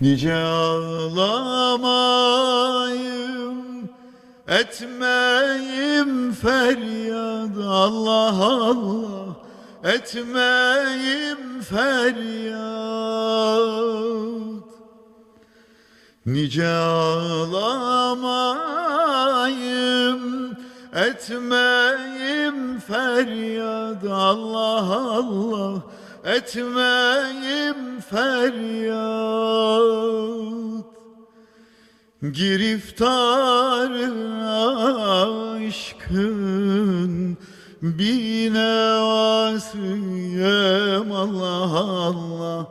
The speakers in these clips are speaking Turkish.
Nice ağlamayım Etmeyim feryat Allah Allah Etmeyim feryat Nice ağlamayım Etmeyim feryat Allah Allah Etmeyim feryat Giriftar aşkın Bine vasiyem Allah Allah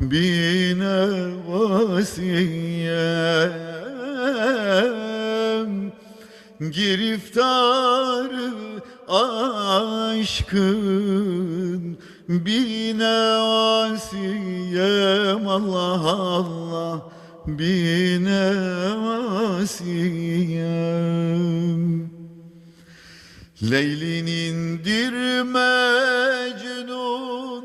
Bine vasiyem. Giriftar aşkın Bine vasiyem Allah Allah Bine vasiyem Leylinindir Mecnun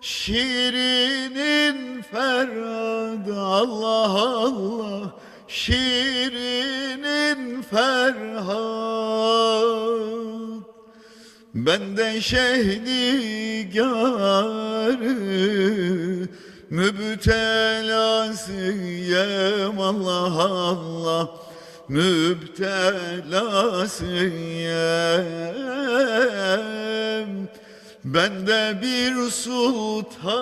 Şirinin Ferhat Allah Allah Şirinin Ferhat ben de şehdigarı müptelasıyım Allah Allah müptelasıyım ben de bir sultanın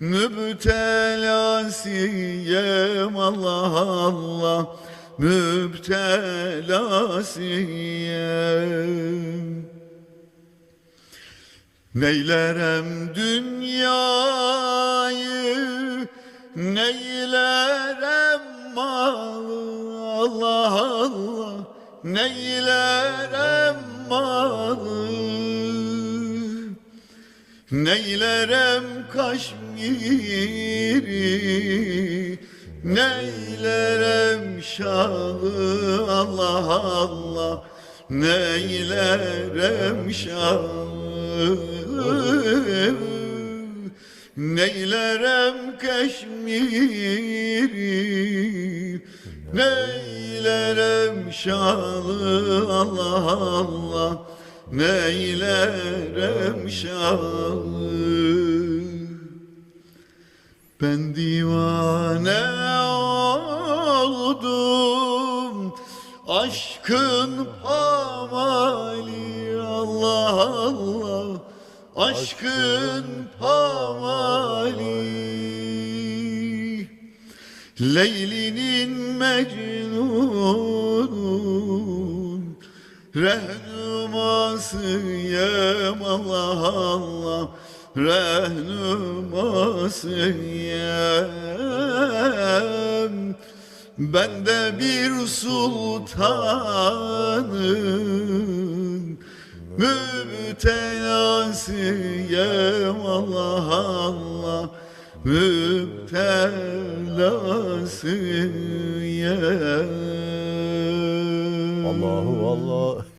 müptelasıyım Allah Allah müptelasıyım. Neylerem dünyayı Neylerem malı? Allah Allah Neylerem malı? Neylerem Kaşmiri Neylerem şahı Allah Allah Neylerem şahı? Neylerem Keşmiri Neylerem şahı? Allah Allah Neylerem şahı? Ben divane Aşkın pamali Allah Allah. Aşkın pamali. Leylinin Mecnun Rehnumasıyım Allah Allah. Rehnumasıyım Ben de bir sultanın Müptelasıyım Allah Allah. Müptelasıyım Allahu Allah.